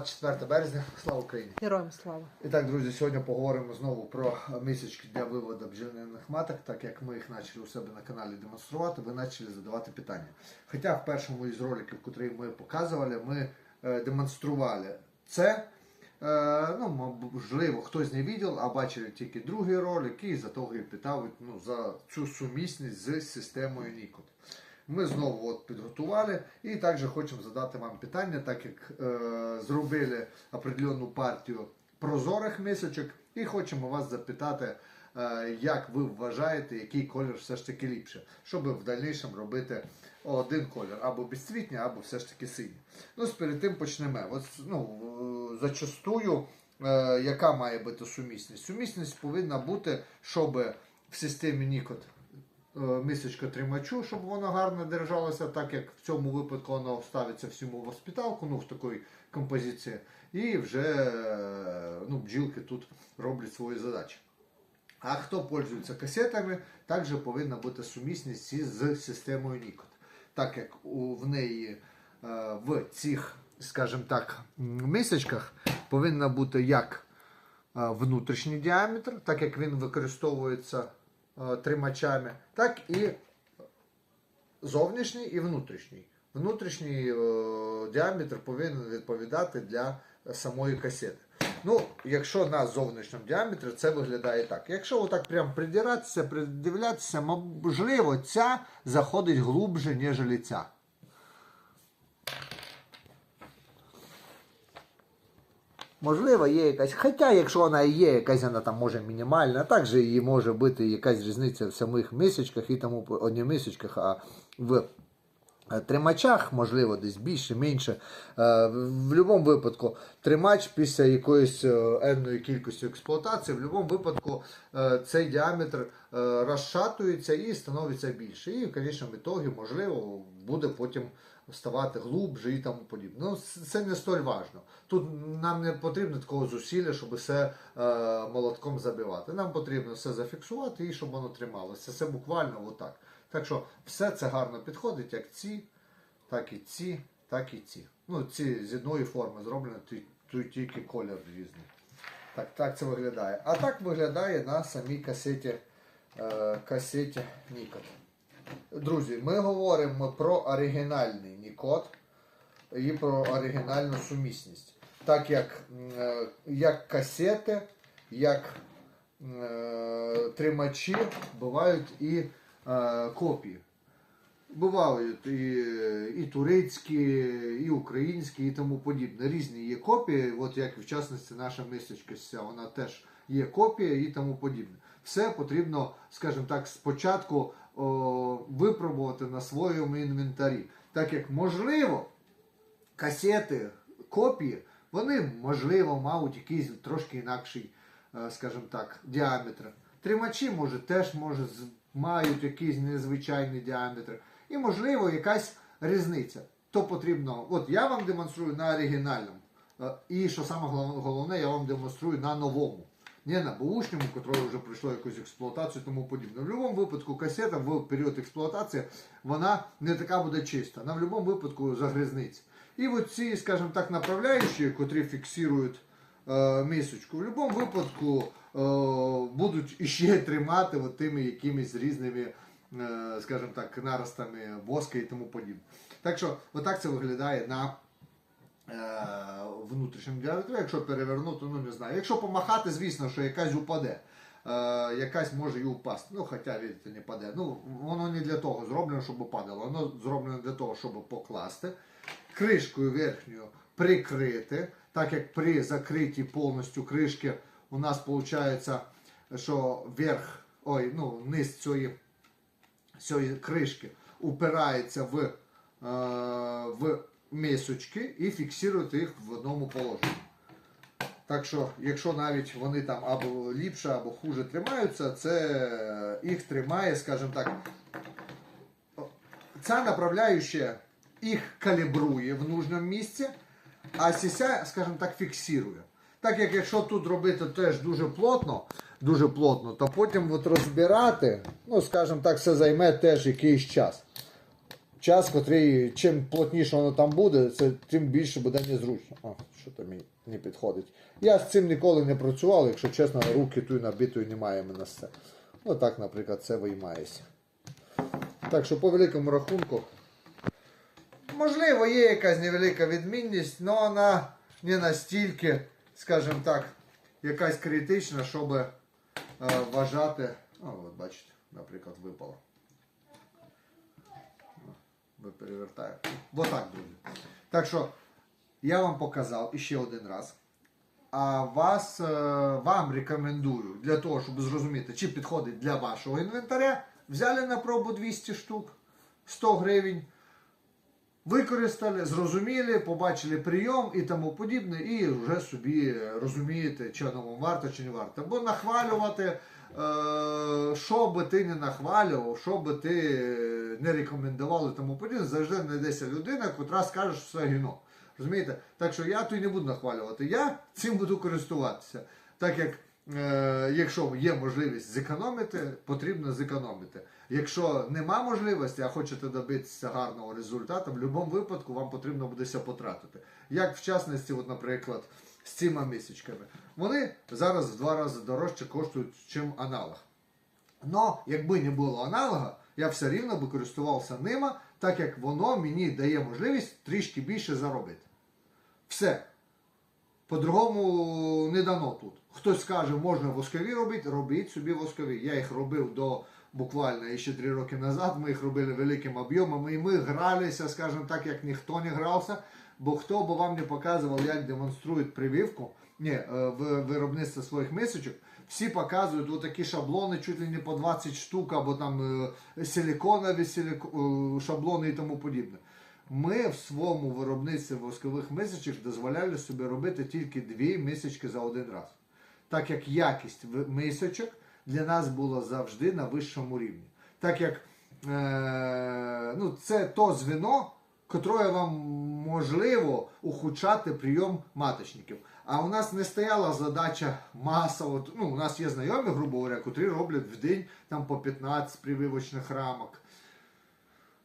Друзі, вітаю! 24 березня, слава Україні! Героям слава. І так, друзі, сьогодні поговоримо знову про місячки для виводу бджільних маток, так як ми їх почали у себе на каналі демонструвати, ви почали задавати питання. Хоча в першому із роликів, який ми показували, ми е, демонстрували це. Е, ну, можливо, хтось не бачив, а бачили тільки другий ролик, і за того і питав ну, за цю сумісність з системою Nikon. Ми знову от підготували і також хочемо задати вам питання, так як е, зробили определенну партію прозорих мисочок, і хочемо вас запитати, е, як ви вважаєте, який колір все ж таки ліпше, щоб в дальнішому робити один колір, або безцвітній, або все ж таки синій. Ну, перед тим почнемо. От, ну, зачастую, е, яка має бути сумісність? Сумісність повинна бути, щоб в системі е, мисочка тримачу, щоб воно гарно держалося, так як в цьому випадку воно ставиться всьому в воспиталку, ну в такій композиції, і вже е, ну, бджілки тут роблять свої задачі. А хто пользується касетами, також повинна бути сумісність з системою Nikon. Так як у, в неї е, в цих, скажімо так, мисочках повинна бути як е, внутрішній діаметр, так як він використовується е, тримачами, так і зовнішній і внутрішній. Внутрішній е, діаметр повинен відповідати для самої касети. Ну, якщо на зовнішньому діаметрі це виглядає так. Якщо отак прям придиратися, придивлятися, можливо, ця заходить глубже, ніж ця. Можливо, є якась. Хоча, якщо вона і є, якась вона там може мінімальна, також її може бути якась різниця в самих мисочках і тому не мисочках, а в е, тримачах, можливо, десь більше, менше. Е, В будь-якому випадку тримач після якоїсь е, енної кількості експлуатації, в будь-якому випадку цей діаметр розшатується і становиться більше. І в конечному ітогі, можливо, буде потім ставати глубже і тому подібне. Ну, це не столь важно. Тут нам не потрібно такого зусилля, щоб все е, молотком забивати. Нам потрібно все зафіксувати і щоб воно трималося. Це буквально отак. Так що все це гарно підходить, як ці, так і ці, так і ці. Ну, ці з одної форми зроблені, тільки колір різний. Так, так це виглядає. А так виглядає на самій касеті, е, касеті Nikon. Друзі, ми говоримо про оригінальний Нікот і про оригінальну сумісність. Так як, е, як касети, як е, тримачі бувають і е, копії. Бувають і, і турецькі, і українські, і тому подібне. Різні є копії, от як в частності наша мисочка, вона теж є копія і тому подібне. Все потрібно, скажімо так, спочатку о, випробувати на своєму інвентарі. Так як можливо, касети, копії, вони, можливо, мають якийсь трошки інакший, е, скажімо так, діаметр. Тримачі, може, теж може, мають якийсь незвичайний діаметр. І, можливо, якась різниця. То потрібно, от я вам демонструю на оригінальному. Е, І що саме головне, я вам демонструю на новому. Не на бушньому, який вже пройшло якусь експлуатацію тому подібне. В будь-якому випадку касета в період експлуатації вона не така буде чиста. Вона в будь-якому випадку загрізниться. І от ці, скажімо так, направляючі, котрі фіксують е, мисочку, в будь-якому випадку е, будуть іще тримати от тими якимись різними, е, скажімо так, наростами воска і тому подібне. Так що, отак це виглядає на е, внутрішньому діаметрі. Якщо перевернути, ну не знаю. Якщо помахати, звісно, що якась упаде. Е, якась може і упасти. Ну, хоча, видите, не паде. Ну, воно не для того зроблено, щоб падало. Воно зроблено для того, щоб покласти, кришкою верхньою прикрити, так як при закритті повністю кришки у нас виходить, що верх, ой, ну, низ цієї, цієї кришки упирається в, е, в мисочки і фіксує їх в одному положенні. Так що, якщо навіть вони там або ліпше, або хуже тримаються, це їх тримає, скажімо так. Ця направляюча їх калібрує в нужному місці, а сіся, скажімо так, фіксує. Так як якщо тут робити теж дуже плотно, дуже плотно, то потім от розбирати, ну, скажімо так, це займе теж якийсь час. Час, котрий чим плотніше воно там буде, це тим більше буде незручно. А, що там мені не підходить. Я з цим ніколи не працював, якщо чесно, руки ту набитої немає мене з це. Отак, наприклад, це виймається. Так що по великому рахунку. Можливо, є якась невелика відмінність, але вона не настільки, скажімо так, якась критична, щоб е, вважати. О, от бачите, наприклад, випало. Ви перевертаєте. Отак, друзі. Так що я вам показав іще один раз. А вас, е, вам рекомендую для того, щоб зрозуміти, чи підходить для вашого інвентаря. Взяли на пробу 200 штук, 100 гривень. Використали, зрозуміли, побачили прийом і тому подібне, і вже собі розумієте, чи воно варто, чи не варто. Бо нахвалювати, що би ти не нахвалював, що би ти не рекомендував тому подібне, завжди знайдеться людина, котра скаже, що все гіно. Розумієте? Так що я тут не буду нахвалювати. Я цим буду користуватися. Так як е, якщо є можливість зекономити, потрібно зекономити. Якщо нема можливості, а хочете добитися гарного результату, в будь-якому випадку вам потрібно буде все потратити. Як в частності, от, наприклад, з цими місячками. Вони зараз в два рази дорожче коштують, ніж аналог. Но якби не було аналога, я все рівно би користувався ними, так як воно мені дає можливість трішки більше заробити. Все. По-другому не дано тут. Хтось скаже, можна воскові робити, робіть собі воскові. Я їх робив до буквально ще три роки назад. Ми їх робили великим об'ємом і ми гралися, скажімо так, як ніхто не грався. Бо хто би вам не показував, як демонструють прививку, ні, е, в виробництво своїх мисочок, всі показують отакі шаблони, чуть ли не по 20 штук, або там е, силіконові силіко- е, шаблони і тому подібне. Ми в своєму виробництві воскових мисочок дозволяли собі робити тільки дві мисочки за один раз. Так як якість мисочок для нас була завжди на вищому рівні. Так як е, ну, це то звіно, котре вам можливо ухудшати прийом маточників. А у нас не стояла задача масово. Ну, у нас є знайомі, грубо говоря, котрі роблять в день там по 15 прививочних рамок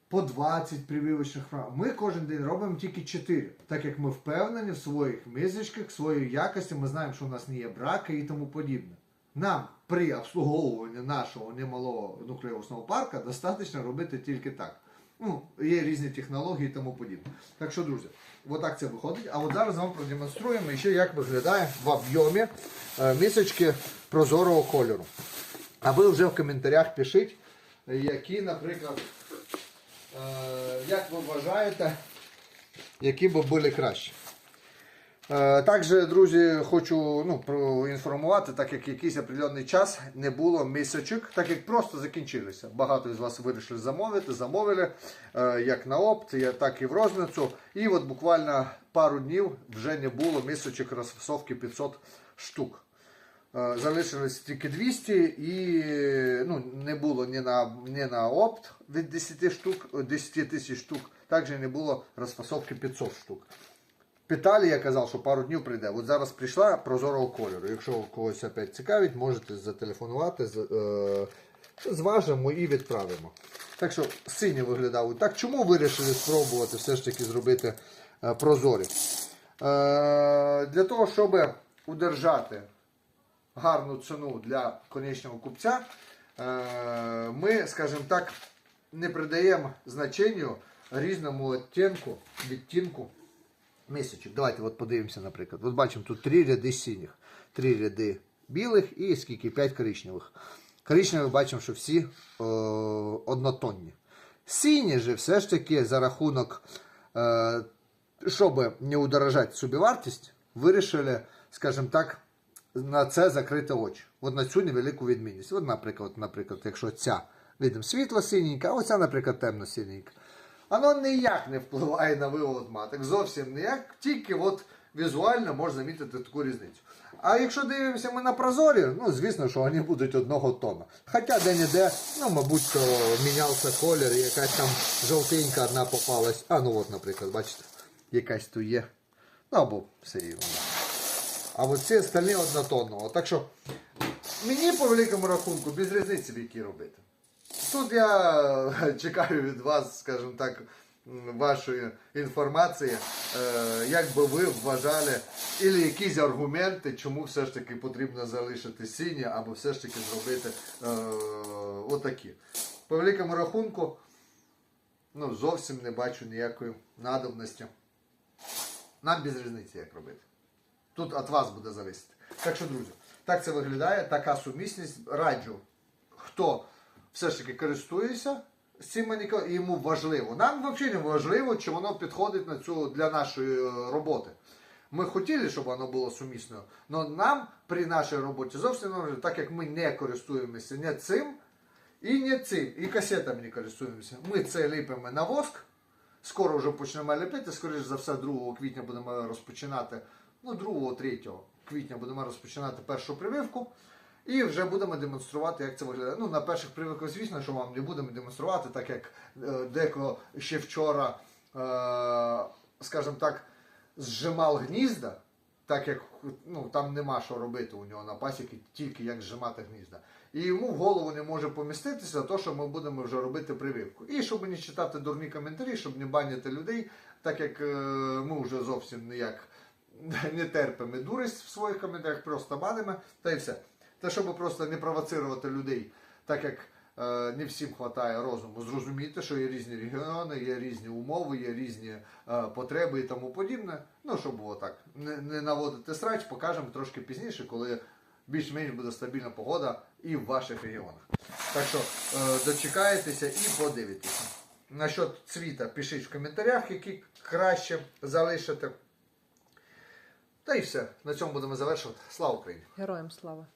по 20 прививочних рамок. Ми кожен день робимо тільки 4, так як ми впевнені в своїх мізочках, в своїй якості, ми знаємо, що у нас не є браки і тому подібне. Нам при обслуговуванні нашого немалого нуклеусного парка достатньо робити тільки так. Ну, є різні технології і тому подібне. Так що, друзі, отак це виходить. А от зараз вам продемонструємо ще, як виглядає в об'ємі е, місочки прозорого кольору. А ви вже в коментарях пишіть, які, наприклад, Е, Як ви вважаєте, які б були кращі? Е, Також, друзі, хочу ну, проінформувати, так як якийсь определений час не було місячок, так як просто закінчилися. Багато з вас вирішили замовити, замовили е, як на опт, так і в розницю. І от буквально пару днів вже не було місячок розфасовки 500 штук. Е, Залишилось тільки 200 і ну, не було ні на, ні на опт від 10 штук, 10 тисяч штук, також не було розфасовки 500 штук. Питали, я казав, що пару днів прийде. От зараз прийшла прозорого кольору. Якщо когось опять цікавить, можете зателефонувати, е, зважимо і відправимо. Так що сині виглядав. Так чому вирішили спробувати все ж таки зробити е, прозорі? Е, для того, щоб удержати гарну ціну для конечного купця, ми, скажімо так, не придаємо значенню різному відтінку, відтінку місячок. Давайте от подивимося, наприклад. От бачимо тут три ряди синіх, три ряди білих і скільки? П'ять коричневих. Коричневих бачимо, що всі е, однотонні. Сині же все ж таки за рахунок, е, щоб не удорожати собівартість, вирішили, скажімо так, на це закрити очі. От на цю невелику відмінність. От, наприклад, наприклад, якщо ця видимо світло синенька, а оця, наприклад, темно синенька. Воно ніяк не впливає на вивод маток, зовсім ніяк, тільки от візуально можна замітити таку різницю. А якщо дивимося ми на прозорі, ну звісно, що вони будуть одного тона. Хоча де-не-де, ну, мабуть, то мінявся колір, якась там жовтенька одна попалась. А ну от, наприклад, бачите, якась тут є. Ну або все рівно. А от ці остальні однотонного. Так що мені по великому рахунку без різниці, які робити. Тут я чекаю від вас, скажімо так, вашої інформації, е, як би ви вважали, і якісь аргументи, чому все ж таки потрібно залишити сині, або все ж таки зробити е, отакі. По великому рахунку, ну, зовсім не бачу ніякої надобності. Нам без різниці, як робити. Тут від вас буде зависити. Так що, друзі, так це виглядає, така сумісність. Раджу, хто все ж таки користується з цим манікюром, і йому важливо. Нам взагалі не важливо, чи воно підходить на цю для нашої е, роботи. Ми хотіли, щоб воно було сумісною, але нам при нашій роботі зовсім не важливо, так як ми не користуємося не цим і не цим, і касетами не користуємося. Ми це ліпимо на воск. Скоро вже почнемо ліпити, скоріш за все, 2 квітня будемо розпочинати, ну 2-3 квітня будемо розпочинати першу прививку. І вже будемо демонструвати, як це виглядає. Ну, на перших прививках, звісно, що вам не будемо демонструвати, так як е, деко ще вчора, е, скажімо так, зжимав гнізда, так як ну, там нема що робити у нього на пасіки, тільки як зжимати гнізда. І йому в голову не може поміститися то, що ми будемо вже робити прививку. І щоб не читати дурні коментарі, щоб не банити людей, так як е, ми вже зовсім ніяк не терпимо дурість в своїх коментарях, просто банимо, та й все. Та щоб просто не провоцирувати людей, так як е, не всім вистачає розуму, зрозуміти, що є різні регіони, є різні умови, є різні е, потреби і тому подібне. Ну, щоб було так. Не, не наводити срач, покажемо трошки пізніше, коли більш-менш буде стабільна погода і в ваших регіонах. Так що е, дочекаєтеся і подивитеся. Насчет цвіта пишіть в коментарях, які краще залишити. Та й все. На цьому будемо завершувати. Слава Україні! Героям слава.